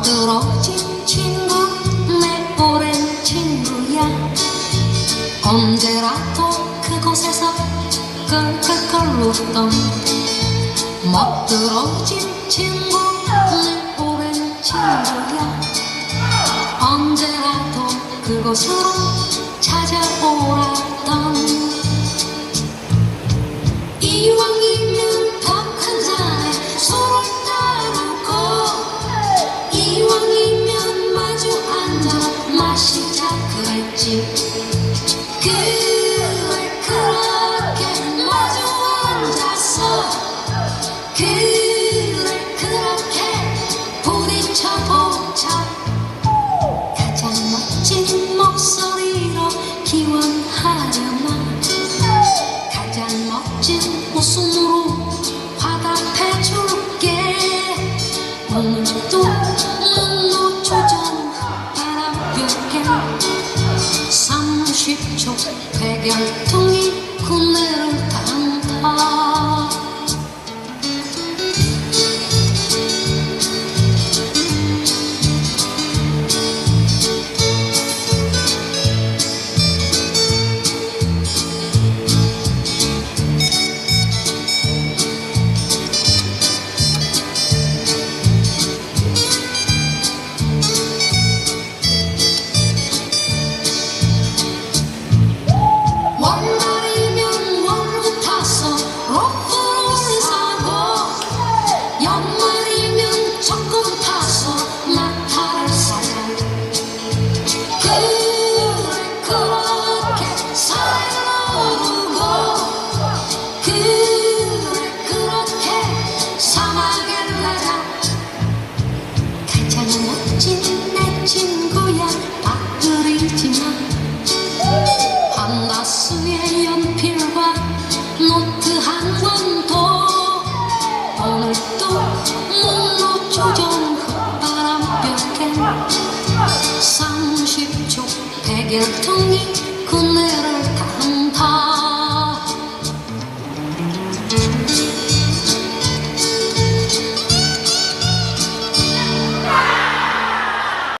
부드러진 친구 내 오랜 친구야. 언제라도 그곳에서 끌끌끌 웃던 멋들어진 친구 내 오랜 친구야. 언제라도 그곳으로 찾아오라던 이왕 그래 그렇게 마주 앉아서 그래 그렇게 부딪혀 보자 가장 멋진 목소리로 기원하려나 가장 멋진 웃음으로 화답해줄게 오늘도 연필과 노트 한 권도 오늘도 눈로 조정 흙바람 벽에 30초 해결통이 군내